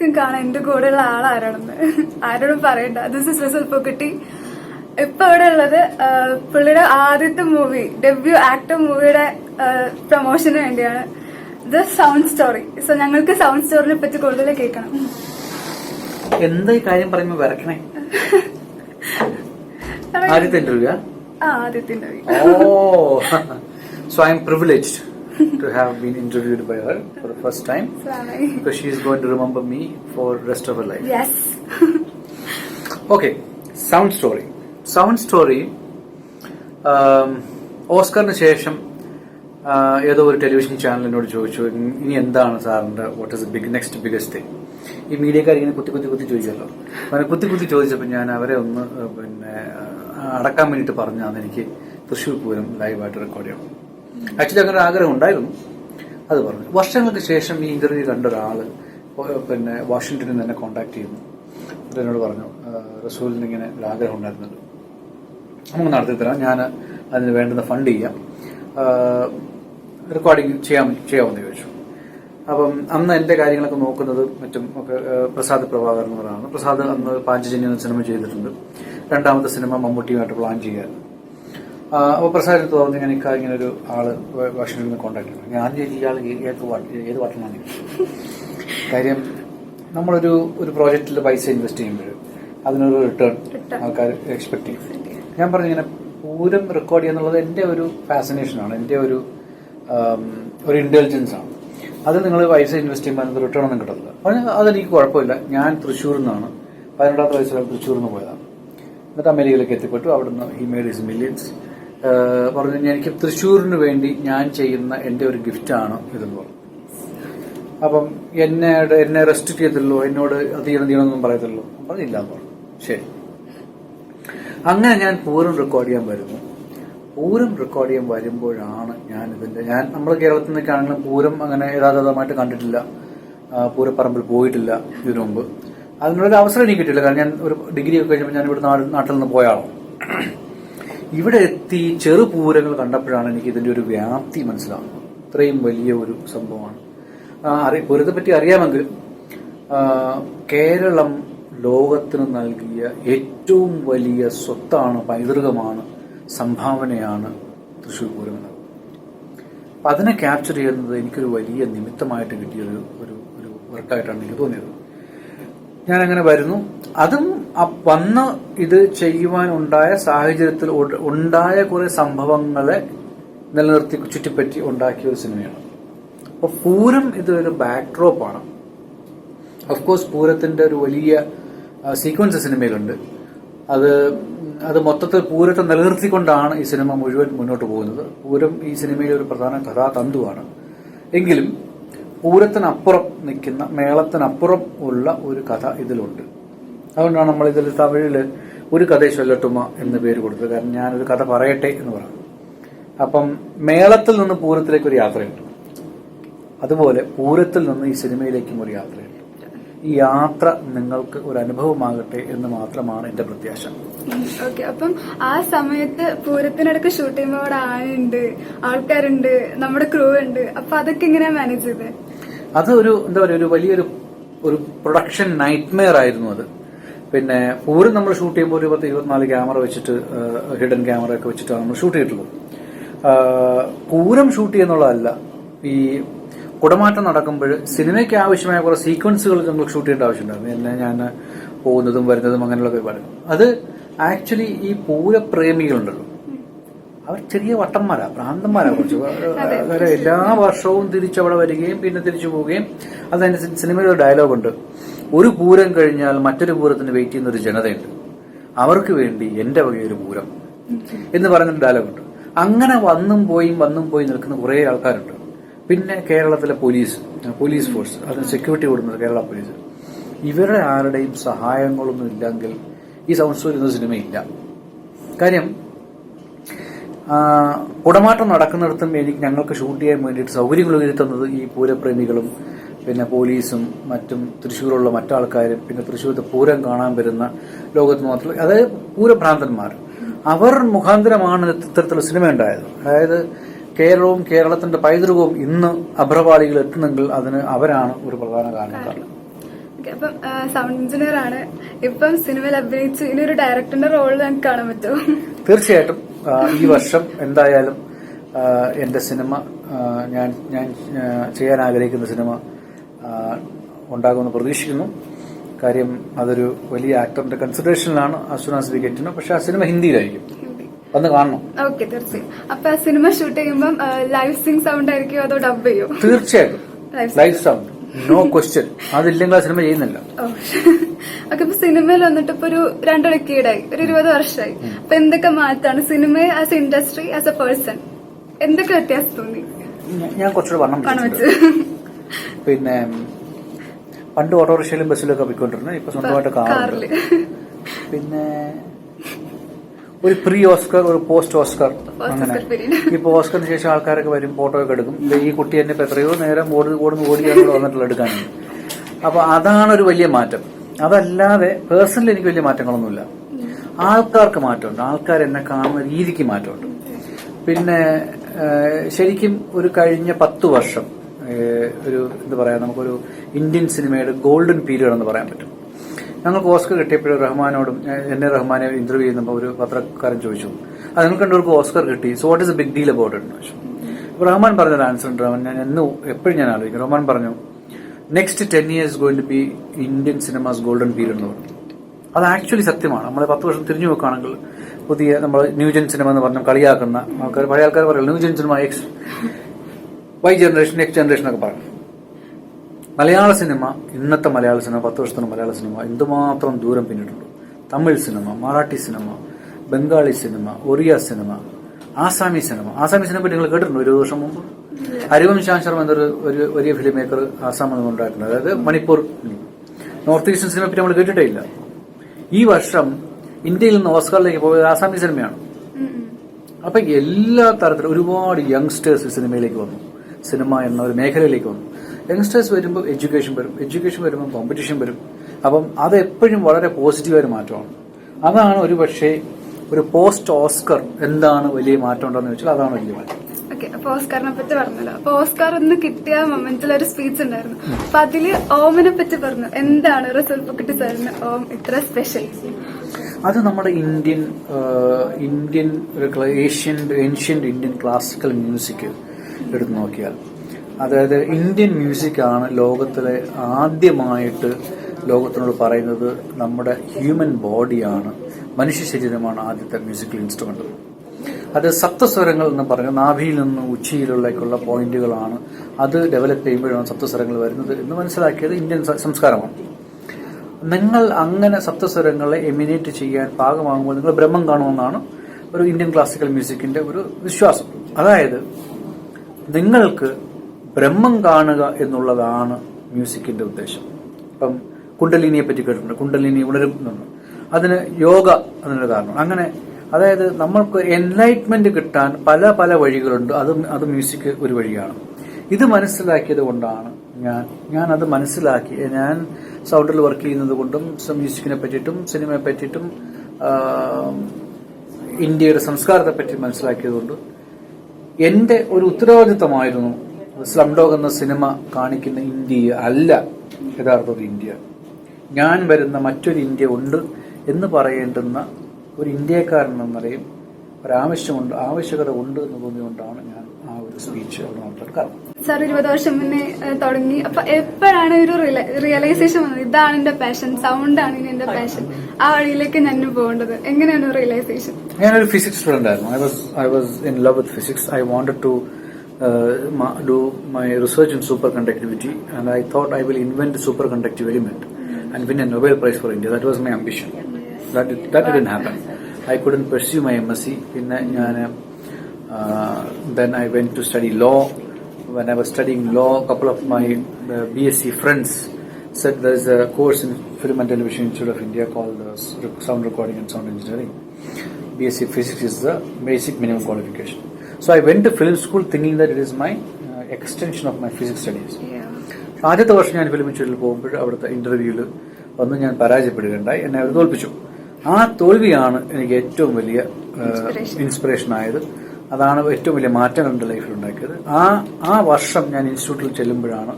കാണാൻ എന്റെ കൂടെയുള്ള ആൾ ആരാണെന്ന് ആരോടും പറയണ്ട. ദിസ് ഇസ് റിസൽ പൊക്കട്ടി ഇപ്പൊ ഇവിടെ ഉള്ളത് പുള്ളിയുടെ ആദ്യത്തെ മൂവി ഡെബ്യൂ ആക്ടർ മൂവിയുടെ പ്രൊമോഷന് വേണ്ടിയാണ്. ദ സൗണ്ട് സ്റ്റോറി സോ ഞങ്ങൾക്ക് സൗണ്ട് സ്റ്റോറിനെ പറ്റി കൂടുതൽ കേൾക്കണം. എന്താ ഈ കാര്യം പറയുമ്പോ വരക്കണേ ആദ്യത്തെ ഇന്റർവ്യൂ ആ? ആദ്യത്തെ interview oh so I am privileged to have been interviewed by her for the first time because she is going to remember me for rest of her life. Yes. okay, sound story. Sound story. ഓസ്കറിന് ശേഷം ആ, ഏതോ ഒരു television ചാനലിനോട് ചോദിച്ചു ഇനി എന്താണ് സാറിന്റെ what is big next biggest thing ഈ മീഡിയക്കാർ ഇങ്ങനെ കുത്തി കുത്തി കുത്തി ചോദിച്ചല്ലോ അങ്ങനെ കുത്തി കുത്തി ചോദിച്ചപ്പോൾ ഞാൻ അവരെ ഒന്ന് പിന്നെ അടക്കാൻ വേണ്ടിയിട്ട് പറഞ്ഞാന്ന് എനിക്ക് തൃശ്ശൂർ പൂരം ലൈവായിട്ട് റെക്കോർഡ് ചെയ്യണം ആക്ച്വലി അങ്ങനെ ആഗ്രഹം ഉണ്ടായിരുന്നു. അത് പറഞ്ഞു. വർഷങ്ങൾക്ക് ശേഷം ഈ ഇന്റർവ്യൂ കണ്ട ഒരാൾ പിന്നെ വാഷിങ്ടണിൽ എന്നെ കോൺടാക്ട് ചെയ്യുന്നു. എന്നിട്ട് എന്നോട് പറഞ്ഞു റസൂലിന് ഇങ്ങനെ ഒരു ആഗ്രഹം ഉണ്ടായിരുന്നുണ്ട്. നമുക്ക് നടത്തി തരാം. ഞാൻ അതിന് വേണ്ടുന്ന ഫണ്ട് ചെയ്യാം. റെക്കോർഡിങ് ചെയ്യാൻ ചെയ്യാമെന്ന് ചോദിച്ചു. അപ്പം അന്ന് എന്റെ കാര്യങ്ങളൊക്കെ നോക്കുന്നത് മറ്റും ഒക്കെ പ്രസാദ് പ്രഭാകർ എന്ന് പറയുന്നത് പ്രസാദ് അന്ന് പാഞ്ചജന്യ സിനിമ ചെയ്തിട്ടുണ്ട്. രണ്ടാമത്തെ സിനിമ മമ്മൂട്ടിയുമായിട്ട് പ്ലാൻ ചെയ്യാൻ. അപ്പോൾ പ്രസാദ് തോന്നി ഞാൻ ഇക്കാ ഇങ്ങനെ ഒരു ആൾ ഭക്ഷണത്തിൽ നിന്ന് കോണ്ടാക്ട് ചെയ്യണം. ഞാൻ ചോദിച്ചു ഇയാൾ ഏത് ഏത് വട്ടമാണ് കാര്യം നമ്മളൊരു ഒരു പ്രോജക്റ്റിൽ പൈസ ഇൻവെസ്റ്റ് ചെയ്യുമ്പോൾ അതിനൊരു റിട്ടേൺ ആൾക്കാർ എക്സ്പെക്ട് ചെയ്യും. ഞാൻ പറഞ്ഞു ഇങ്ങനെ പൂരം റെക്കോർഡ് ചെയ്യുക എന്നുള്ളത് എന്റെ ഒരു ഫാസിനേഷനാണ് എന്റെ ഒരു ഒരു ഇന്റലിജൻസ് ആണ്. അത് നിങ്ങൾ പൈസ ഇൻവെസ്റ്റ് ചെയ്യുമ്പോൾ അതിന് റിട്ടേൺ ഒന്നും കിട്ടത്തില്ല. പറഞ്ഞു അതെനിക്ക് കുഴപ്പമില്ല. ഞാൻ തൃശ്ശൂരിൽ നിന്നാണ്. പതിനെട്ടാമത്തെ വയസ്സിലാണ് തൃശ്ശൂരിൽ നിന്ന് പോയതാണ്. എന്നിട്ട് അമേരിക്കയിലേക്ക് എത്തിപ്പെട്ടു. അവിടുന്ന് ഹി മേഡ് ഹിസ് മില്യൻസ് പറഞ്ഞു "ഞാൻ- എനിക്ക് തൃശ്ശൂരിന് വേണ്ടി ഞാൻ ചെയ്യുന്ന എന്റെ ഒരു ഗിഫ്റ്റാണ് ഇതെന്ന് പറഞ്ഞു. അപ്പം എന്നെ എന്നെ റെസ്ട്രിക്ട് ചെയ്തല്ലോ എന്നോട് അത് ചെയ്യണം ചെയ്യണമെന്നൊന്നും പറയത്തില്ലോ പറഞ്ഞില്ല എന്ന് പറഞ്ഞു. ശരി. അങ്ങനെ ഞാൻ പൂരം റെക്കോർഡ് ചെയ്യാൻ വരുന്നു. പൂരം റെക്കോർഡ് ചെയ്യാൻ വരുമ്പോഴാണ് ഞാൻ ഇതിന്റെ ഞാൻ നമ്മുടെ കേരളത്തിൽ നിന്നൊക്കെയാണെങ്കിലും പൂരം അങ്ങനെ യഥാർത്ഥമായിട്ട് കണ്ടിട്ടില്ല. പൂരപ്പറമ്പിൽ പോയിട്ടില്ല ഇതിനു മുമ്പ്. അതിനുള്ളൊരു അവസരം എനിക്ക് കിട്ടിയില്ല. കാരണം ഞാൻ ഒരു ഡിഗ്രി ഒക്കെ കഴിഞ്ഞപ്പോൾ ഞാൻ ഇവിടെ നാട് നാട്ടിൽ നിന്ന് പോയ ആളാണ്. ഇവിടെ എത്തി ചെറുപൂരങ്ങൾ കണ്ടപ്പോഴാണ് എനിക്ക് ഇതിന്റെ ഒരു വ്യാപ്തി മനസ്സിലാവുന്നത്. ഇത്രയും വലിയ ഒരു സംഭവമാണ്. പൂരത്തെ പറ്റി അറിയാമെങ്കിൽ കേരളം ലോകത്തിന് നൽകിയ ഏറ്റവും വലിയ സ്വത്താണ് പൈതൃകമാണ് സംഭാവനയാണ് തൃശ്ശൂർ പൂരം എന്നത്. അപ്പൊ അതിനെ ക്യാപ്ചർ ചെയ്യുന്നത് എനിക്കൊരു വലിയ നിമിത്തമായിട്ട് കിട്ടിയ ഒരു ഒരു വർക്കായിട്ടാണ് എനിക്ക് തോന്നിയത്. ഞാൻ അങ്ങനെ വരുന്നു. അതും വന്ന് ഇത് ചെയ്യുവാൻ ഉണ്ടായ സാഹചര്യത്തിൽ ഉണ്ടായ കുറെ സംഭവങ്ങളെ നിലനിർത്തി ചുറ്റിപ്പറ്റി ഉണ്ടാക്കിയ ഒരു സിനിമയാണ്. അപ്പൊ പൂരം ഇതൊരു ബാക്ക്ഡ്രോപ്പാണ് ഓഫ് കോഴ്സ് പൂരത്തിന്റെ ഒരു വലിയ സീക്വൻസ് സിനിമയിലുണ്ട്. അത് അത് മൊത്തത്തിൽ പൂരത്തെ നിലനിർത്തിക്കൊണ്ടാണ് ഈ സിനിമ മുഴുവൻ മുന്നോട്ട് പോകുന്നത്. പൂരം ഈ സിനിമയിലെ ഒരു പ്രധാന കഥാതന്തുവാണ്. എങ്കിലും പൂരത്തിനപ്പുറം നിൽക്കുന്ന മേളത്തിനപ്പുറം ഉള്ള ഒരു കഥ ഇതിലുണ്ട്. അതുകൊണ്ടാണ് നമ്മൾ ഇതിൽ തമിഴിൽ ഒരു കഥ ചൊല്ലട്ടുമ എന്ന് പേര് കൊടുത്തത്. കാരണം ഞാനൊരു കഥ പറയട്ടെ എന്ന് പറഞ്ഞു. അപ്പം മേളത്തിൽ നിന്ന് പൂരത്തിലേക്ക് ഒരു യാത്രയുണ്ട്. അതുപോലെ പൂരത്തിൽ നിന്ന് ഈ സിനിമയിലേക്കും ഒരു യാത്രയുണ്ട്. ഈ യാത്ര നിങ്ങൾക്ക് ഒരു അനുഭവമാകട്ടെ എന്ന് മാത്രമാണ് എന്റെ പ്രത്യാശ. ഓക്കെ അപ്പം ആ സമയത്ത് പൂരത്തിനടുക്ക് ഷൂട്ട് ചെയ്യുമ്പോൾ അവിടെ ആനയുണ്ട് ആൾക്കാരുണ്ട് നമ്മുടെ ക്രൂ ഉണ്ട് അപ്പൊ അതൊക്കെ എങ്ങനെയാ മാനേജ് ചെയ്തത് അത് ഒരു എന്താ പറയുക ഒരു വലിയൊരു ഒരു പ്രൊഡക്ഷൻ നൈറ്റ്മെയർ ആയിരുന്നു അത്. പിന്നെ പൂരം നമ്മൾ ഷൂട്ട് ചെയ്യുമ്പോൾ ഒരു പത്ത് ഇരുപത്തിനാല് ക്യാമറ വെച്ചിട്ട് ഹിഡൻ ക്യാമറ ഒക്കെ വെച്ചിട്ടാണ് നമ്മൾ ഷൂട്ട് ചെയ്തിട്ടുള്ളത്. പൂരം ഷൂട്ട് ചെയ്യുന്നുള്ളതല്ല. ഈ കുടമാറ്റം നടക്കുമ്പോൾ സിനിമയ്ക്ക് ആവശ്യമായ കുറെ സീക്വൻസുകൾ നമ്മൾ ഷൂട്ട് ചെയ്യേണ്ട ആവശ്യമുണ്ടായിരുന്നു. എന്നെ ഞാൻ പോകുന്നതും വരുന്നതും അങ്ങനെയുള്ള പരിപാടി അത് ആക്ച്വലി ഈ പൂരപ്രേമികളുണ്ടല്ലോ. അവർ ചെറിയ വട്ടന്മാരാ ഭ്രാന്തന്മാരാ കുറച്ച്. അതായത് എല്ലാ വർഷവും തിരിച്ചവിടെ വരികയും പിന്നെ തിരിച്ചു പോവുകയും അതനുസരിച്ച് സിനിമയിൽ ഒരു ഡയലോഗുണ്ട്. ഒരു പൂരം കഴിഞ്ഞാൽ മറ്റൊരു പൂരത്തിന് വെയിറ്റ് ചെയ്യുന്ന ഒരു ജനതയുണ്ട്. അവർക്ക് വേണ്ടി എന്റെ വകയൊരു പൂരം എന്ന് പറയുന്നൊരു ഡയലോഗുണ്ട്. അങ്ങനെ വന്നും പോയും വന്നും പോയി നിൽക്കുന്ന കുറേ ആൾക്കാരുണ്ട്. പിന്നെ കേരളത്തിലെ പോലീസ് പോലീസ് ഫോഴ്സ് അതിന് സെക്യൂരിറ്റി കൊടുക്കുന്നത് കേരള പോലീസ്. ഇവരുടെ ആരുടെയും സഹായങ്ങളൊന്നും ഇല്ലെങ്കിൽ ഈ സൗണ്ട് സ്റ്റോറി എന്ന സിനിമയില്ല. കാര്യം കുടമാറ്റം നടക്കുന്നിടത്തും എനിക്ക് ഞങ്ങൾക്ക് ഷൂട്ട് ചെയ്യാൻ വേണ്ടിയിട്ട് സൗകര്യങ്ങൾ ഒരുക്കുന്നത് ഈ പൂരപ്രേമികളും പിന്നെ പോലീസും മറ്റും തൃശ്ശൂരുള്ള മറ്റാൾക്കാരും പിന്നെ തൃശ്ശൂരത്തെ പൂരം കാണാൻ വരുന്ന ലോകത്ത് മാത്രമല്ല അതായത് പൂരഭ്രാന്തന്മാർ. അവർ മുഖാന്തരമാണ് ഇത്തരത്തിലുള്ള സിനിമ ഉണ്ടായത്. അതായത് കേരളവും കേരളത്തിന്റെ പൈതൃകവും ഇന്ന് അഭ്രപാളികൾ എത്തുന്നെങ്കിൽ അതിന് അവരാണ് ഒരു പ്രധാന കാരണക്കാരൻ അപ്പം സൗണ്ട് എഞ്ചിനീയർ ആണ്. ഇപ്പം സിനിമയിൽ അഭിനയിച്ച് ഇനി ഒരു ഡയറക്ടറിന്റെ റോൾ ഞങ്ങൾക്ക് കാണാൻ പറ്റുമോ? തീർച്ചയായിട്ടും. ഈ വർഷം എന്തായാലും എന്റെ എന്റെ സിനിമ ഞാൻ ഞാൻ ചെയ്യാൻ ആഗ്രഹിക്കുന്ന സിനിമ ഉണ്ടാകുമെന്ന് പ്രതീക്ഷിക്കുന്നു. കാര്യം അതൊരു വലിയ ആക്ടറിന്റെ കൺസിഡറേഷനിലാണ് അസുനാസ് വിക്കറ്റിന് പക്ഷെ ആ സിനിമ ഹിന്ദിയിലായിരിക്കും. ഹിന്ദി. വന്ന് കാണണം. ഓക്കെ തീർച്ചയായും. അപ്പൊ സിനിമ ഷൂട്ട് ചെയ്യുമ്പോൾ ലൈവ് സിംഗ് സൗണ്ട് ആയിരിക്കും അതോ ഡബ് ചെയ്യോ? തീർച്ചയായിട്ടും. ലൈവ് സൗണ്ട് നോ ക്വസ്റ്റ്യൻ അതില്ലെങ്കിൽ ആ സിനിമ ചെയ്യുന്നില്ല. ഓക്കെ ഇപ്പൊ സിനിമയിൽ വന്നിട്ട് ഇപ്പൊ ഒരു രണ്ടു ഡിക്കേഡായി ഒരു ഇരുപത് വർഷമായി അപ്പൊ എന്തൊക്കെ മാറ്റാണ് cinema as a industry as a person എന്തൊക്കെ വ്യത്യാസം തോന്നി? ഞാൻ- കുറച്ചുകൂടെ വണ്ണം പിന്നെ പണ്ട് ഓട്ടോറിക്ഷയിലും ബസ്സിലൊക്കെ പോയിക്കൊണ്ടിരുന്നത് ഇപ്പൊ സ്വന്തമായിട്ട് കാറിൽ. പിന്നെ ഒരു പ്രീ ഓസ്കർ ഒരു പോസ്റ്റ് ഓസ്കർ അങ്ങനെ. ഇപ്പൊ ഓസ്കറിന് ശേഷം ആൾക്കാരൊക്കെ വരും ഫോട്ടോ ഒക്കെ എടുക്കും. ഈ കുട്ടി എന്നെ ഇപ്പൊ എത്രയോ നേരം ഓടി ഓടുന്നു ഓടിയാണ് വന്നിട്ടുള്ള എടുക്കാനുണ്ട് അപ്പൊ അതാണ് ഒരു വലിയ മാറ്റം. അതല്ലാതെ പേഴ്സണലി എനിക്ക് വലിയ മാറ്റങ്ങളൊന്നുമില്ല. ആൾക്കാർക്ക് മാറ്റമുണ്ട്. ആൾക്കാർ എന്നെ കാണുന്ന രീതിക്ക് മാറ്റമുണ്ട്. പിന്നെ ശരിക്കും ഒരു കഴിഞ്ഞ പത്ത് വർഷം ഒരു എന്താ പറയാ നമുക്കൊരു ഇന്ത്യൻ സിനിമയുടെ ഗോൾഡൻ പീരീഡ് എന്ന് പറയാൻ പറ്റും. ഞങ്ങൾക്ക് ഓസ്കർ കിട്ടിയപ്പോഴും റഹ്മാനോടും എന്നെ റഹ്മാനെ ഇന്റർവ്യൂ ചെയ്യുന്നപ്പോൾ ഒരു പത്രക്കാരൻ ചോദിച്ചു. അത് നിങ്ങൾക്ക് രണ്ടുപേർക്ക് ഓസ്കർ കിട്ടി. So what is a big deal about it എന്ന് ചോദിച്ചു. റഹ്മാൻ പറഞ്ഞൊരു ആൻസർ ഉണ്ട് റഹ്മാൻ. ഞാൻ എന്നും എപ്പോഴും ഞാൻ ആലോചിക്കും. റഹ്മാൻ പറഞ്ഞു next ten years going to be Indian cinemas golden period എന്ന് പറഞ്ഞു. അത് ആക്ച്വലി സത്യമാണ്. നമ്മൾ പത്ത് വർഷം തിരിഞ്ഞു നോക്കുകയാണെങ്കിൽ പുതിയ നമ്മൾ ന്യൂജൻ സിനിമ എന്ന് പറഞ്ഞ കളിയാക്കുന്ന ആൾക്കാർ പഴയ ആൾക്കാർ പറയില്ല new gen cinema X Y generation next generation ഒക്കെ പറയും. മലയാള സിനിമ ഇന്നത്തെ മലയാള സിനിമ പത്ത് വർഷത്തിന് മലയാള സിനിമ എന്തുമാത്രം ദൂരം പിന്നിട്ടുണ്ട്. Tamil cinema Marathi cinema Bengali cinema Oriya cinema Assami cinema Assami cinema പറ്റി നിങ്ങൾ കേട്ടിട്ടുണ്ട്? ഒരു വർഷം മുമ്പ്? അരിവംശാൻ ശർമ്മ എന്നൊരു ഒരു വലിയ ഫിലിം മേക്കർ ആസാമിൽ നിന്ന് ഉണ്ടാക്കുന്നത് അതായത് മണിപ്പൂർ നോർത്ത് ഈസ്റ്റേൺ സിനിമയെ പറ്റി നമ്മൾ കേട്ടിട്ടേ ഇല്ല ഈ വർഷം ഇന്ത്യയിൽ നിന്ന് ഓസ്കാറിലേക്ക് പോയത് ആസാമി സിനിമയാണ്. അപ്പൊ എല്ലാ തരത്തിലും ഒരുപാട് യങ്സ്റ്റേഴ്സ് സിനിമയിലേക്ക് വന്നു. സിനിമ എന്ന ഒരു മേഖലയിലേക്ക് വന്നു. യങ്സ്റ്റേഴ്സ് വരുമ്പോൾ എഡ്യൂക്കേഷൻ വരും. എഡ്യൂക്കേഷൻ വരുമ്പോൾ കോമ്പറ്റീഷൻ വരും. അപ്പം അത് എപ്പോഴും വളരെ പോസിറ്റീവായ മാറ്റമാണ്. അതാണ് ഒരു പക്ഷേ ഒരു പോസ്റ്റ് ഓസ്കർ എന്താണ് വലിയ മാറ്റം ഉണ്ടെന്ന് വെച്ചാൽ അതാണ് വലിയ മാറ്റം. ഓക്കെ അപ്പൊ ഓസ്കാറിനെ പറ്റി പറഞ്ഞല്ലോ. അപ്പൊ ഓസ്കാർ ഒന്ന് കിട്ടിയ മൊമെന്റിൽ ഒരു സ്പീച്ച് ഉണ്ടായിരുന്നു. അപ്പൊ അതിൽ ഓമിനെ പറ്റി പറഞ്ഞു. എന്താണ് റിസൾട്ട് കിട്ടി സാറിന്? ഓം ഇത്ര സ്പെഷ്യൽ അത് നമ്മുടെ Indian Indian Asian ancient Indian classical music എടുത്തു നോക്കിയാൽ. അതായത് ഇന്ത്യൻ മ്യൂസിക് ആണ് ലോകത്തിലെ ആദ്യമായിട്ട് ലോകത്തിനോട് പറയുന്നത് നമ്മുടെ ഹ്യൂമൻ ബോഡിയാണ് മനുഷ്യ ശരീരമാണ് ആദ്യത്തെ മ്യൂസിക്കൽ ഇൻസ്ട്രുമെന്റ് അത് സപ്തസ്വരങ്ങൾ എന്ന് പറഞ്ഞ നാഭിയിൽ നിന്ന് ഉച്ചയിലുള്ളേക്കുള്ള പോയിന്റുകളാണ് അത് ഡെവലപ്പ് ചെയ്യുമ്പോഴാണ് സപ്തസ്വരങ്ങൾ വരുന്നത് എന്ന് മനസ്സിലാക്കിയത് ഇന്ത്യൻ സംസ്കാരമാണ്. നിങ്ങൾ അങ്ങനെ സപ്തസ്വരങ്ങളെ എമിനേറ്റ് ചെയ്യാൻ പാകമാകുമ്പോൾ നിങ്ങൾ ബ്രഹ്മം കാണുമെന്നാണ് ഒരു ഇന്ത്യൻ ക്ലാസിക്കൽ മ്യൂസിക്കിന്റെ ഒരു വിശ്വാസം. അതായത് നിങ്ങൾക്ക് ബ്രഹ്മം കാണുക എന്നുള്ളതാണ് മ്യൂസിക്കിന്റെ ഉദ്ദേശം. ഇപ്പം കുണ്ടലിനിയെ പറ്റി കേട്ടിട്ടുണ്ട്. കുണ്ടലിനി ഉണരും എന്നുണ്ട് അതിന് യോഗ എന്നൊരു കാരണം അങ്ങനെ അതായത് നമ്മൾക്ക് എൻലൈറ്റ്മെന്റ് കിട്ടാൻ പല പല വഴികളുണ്ട്. അത് അത് മ്യൂസിക് ഒരു വഴിയാണ്. ഇത് മനസ്സിലാക്കിയത് കൊണ്ടാണ് ഞാൻ ഞാൻ അത് മനസ്സിലാക്കി. ഞാൻ സൗണ്ടിൽ വർക്ക് ചെയ്യുന്നത് കൊണ്ടും മ്യൂസിക്കിനെ പറ്റിയിട്ടും സിനിമയെ പറ്റിയിട്ടും ഇന്ത്യയുടെ സംസ്കാരത്തെ പറ്റി മനസ്സിലാക്കിയതുകൊണ്ട് എന്റെ ഒരു ഉത്തരവാദിത്തമായിരുന്നു സ്ലം ഡോഗ് എന്ന സിനിമ കാണിക്കുന്ന ഇന്ത്യ അല്ല യഥാർത്ഥത്തിൽ ഇന്ത്യ. ഞാൻ വരുന്ന മറ്റൊരു ഇന്ത്യ ഉണ്ട്. എന്ന് പറയേണ്ടുന്ന ഒരു ഇന്ത്യക്കാരൻ എന്നറിയും ഒരാവശ്യമുണ്ട് ആവശ്യകത ഉണ്ട് എന്ന് തോന്നിയുകൊണ്ടാണ് ഞാൻ ആ ഒരു സ്പീച്ച് അവിടെ നടത്താൻ കാരണം സാർ ഇരുപത് വർഷം മുന്നേ തുടങ്ങി. അപ്പൊ എപ്പോഴാണ് ഒരു റിയലൈസേഷൻ വന്നത്? ഇതാണ് എന്റെ പാഷൻ സൗണ്ട് ആണ് ഇനി എന്റെ പാഷൻ ആ വഴിയിലേക്ക് ഞാൻ പോകേണ്ടത്. എങ്ങനെയാണ് റിയലൈസേഷൻ ഞാനൊരു ഫിസിക്സ് സ്റ്റുഡന്റ് ആയിരുന്നു. I was I was in love with physics I wanted to do my research in superconductivity and I thought I will invent superconductive element and win a Nobel prize for India that was my ambition that didn't happen I couldn't pursue my M S C പിന്നെ ഞാൻ then I went to study when I was studying law, a couple of my uh, BSc friends said there's a course in Film and Television Institute of India called uh, Sound Recording and Sound Engineering. BSc Physics is the basic minimum qualification. So I went to film school thinking that it is my uh, extension of my physics studies. ആദ്യത്തെ വർഷം ഞാൻ film ഇൻസ്റ്റിറ്റ്യൂട്ടിൽ പോകുമ്പോൾ അവിടുത്തെ ഇന്റർവ്യൂവിൽ വന്ന് ഞാൻ പരാജയപ്പെടുകയുണ്ടായി എന്നെ അവർ തോൽപ്പിച്ചു ആ തോൽവിയാണ് എനിക്ക് ഏറ്റവും വലിയ. ഇൻസ്പിറേഷൻ ആയത്. അതാണ് ഏറ്റവും വലിയ മാറ്റങ്ങൾ എന്റെ ലൈഫിൽ ഉണ്ടാക്കിയത്. ആ ആ വർഷം ഞാൻ ഇൻസ്റ്റിറ്റ്യൂട്ടിൽ ചെല്ലുമ്പോഴാണ്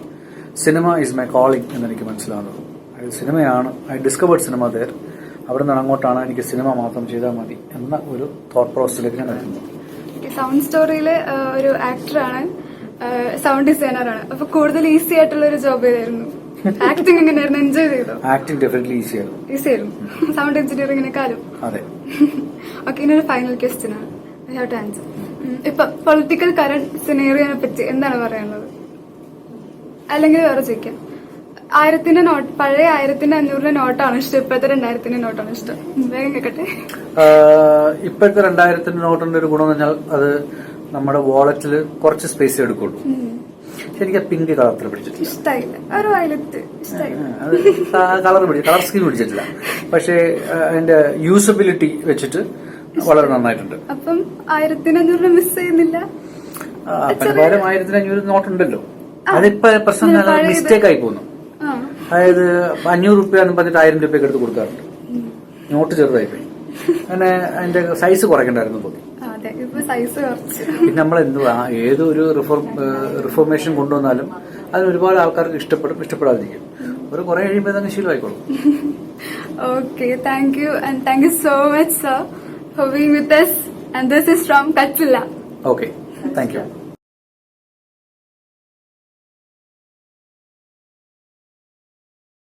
സിനിമ ഈസ് മൈ കോളിംഗ് എന്ന് എനിക്ക് മനസ്സിലാകുന്നത് അതായത് സിനിമയാണ് ഐ ഡിസ്കവേർഡ് സിനിമ തേർ അവിടെ നിന്ന് അങ്ങോട്ടാണ് എനിക്ക് സിനിമ മാത്രം ചെയ്താൽ മതി എന്ന ഒരു തോട്ട് പ്രോസസ്സിലേക്ക് ഞാൻ എത്തുന്നത് സൗണ്ട് സ്റ്റോറിയിലെ ഒരു ആക്ടറാണ് സൗണ്ട് ഡിസൈനറാണ് അപ്പൊ കൂടുതൽ ഈസി ആയിട്ടുള്ള ഒരു ജോബ് ചെയ്തായിരുന്നു ആക്ടിങ് എങ്ങനെയായിരുന്നു? എൻജോയ് ചെയ്തോ? ആക്ടിങ് ഡെഫിനറ്റ്ലി ഈസി ആയിരുന്നു. ഈസി ആയിരുന്നു. സൗണ്ട് എഞ്ചിനീയറിംഗിനെക്കാളും അതെ. ഓക്കെ ഇനി ഒരു ഫൈനൽ ക്വസ്റ്റ്യൻ ആണ്. ഐ ഹാവ് ടു ആൻസർ ഇപ്പൊ പൊളിറ്റിക്കൽ കറന്റ് സിനേറിയോനെ പറ്റി എന്താണ് പറയാനുള്ളത്? അല്ലെങ്കിൽ വേറെ ചോദിക്കാം. ആയിരത്തിന്റെ നോട്ട് പഴയ ആയിരത്തിന്റെ അഞ്ഞൂറിന്റെ നോട്ടാണ് ഇഷ്ടം? ഇപ്പോഴത്തെ രണ്ടായിരത്തിന്റെ നോട്ടാണ് ഇഷ്ടം? വേഗം കേൾക്കട്ടെ. ഇപ്പോഴത്തെ രണ്ടായിരത്തിന്റെ നോട്ടിന്റെ ഒരു ഗുണം എന്ന് പറഞ്ഞാൽ അത് നമ്മുടെ വാളറ്റിൽ കുറച്ച് സ്പേസ് എടുക്കുള്ളൂ. എനിക്ക് പിങ്ക് കളർ അത്ര പിടിച്ചിട്ടില്ല. ഇഷ്ടായില്ല. ഒരു വയലറ്റ് ഇഷ്ടായില്ല. അത് കളർ പിടിച്ചു കളർ സ്കീം പിടിച്ചിട്ടില്ല. പക്ഷേ അതിന്റെ യൂസബിലിറ്റി വെച്ചിട്ട് വളരെ നന്നായിട്ടുണ്ട്. അപ്പം ആയിരത്തിനഞ്ഞൂറ് മിസ് ചെയ്യുന്നില്ല? ആ, ആയിരത്തിനഞ്ഞൂറ് നോട്ടുണ്ടല്ലോ അതിപ്പോ പ്രശ്നം മിസ്റ്റേക്ക് ആയി പോകുന്നു. അതായത് അഞ്ഞൂറ് റുപ്യ എന്ന് പറഞ്ഞിട്ട് ആയിരം റുപ്യക്ക് എടുത്ത് കൊടുക്കാറുണ്ട്. നോട്ട് ചെറുതായി പോയി അങ്ങനെ അതിന്റെ സൈസ് കുറയ്ക്കണ്ടായിരുന്നു തോന്നി ആ, ഇപ്പൊ സൈസ് കുറച്ച് പിന്നെ നമ്മൾ എന്തുവാ ഏതൊരു റിഫോർ റിഫോർമേഷൻ കൊണ്ടുവന്നാലും അതിന് ഒരുപാട് ആൾക്കാർക്ക് ഇഷ്ടപ്പെടും ഇഷ്ടപ്പെടാതിരിക്കും ഒരു കുറെ കഴിയുമ്പോൾ അതങ്ങ് ശീലമായിക്കോളും okay thank you thank you so much sir sir, for being this us. From കച്ചില്ല. Okay thank you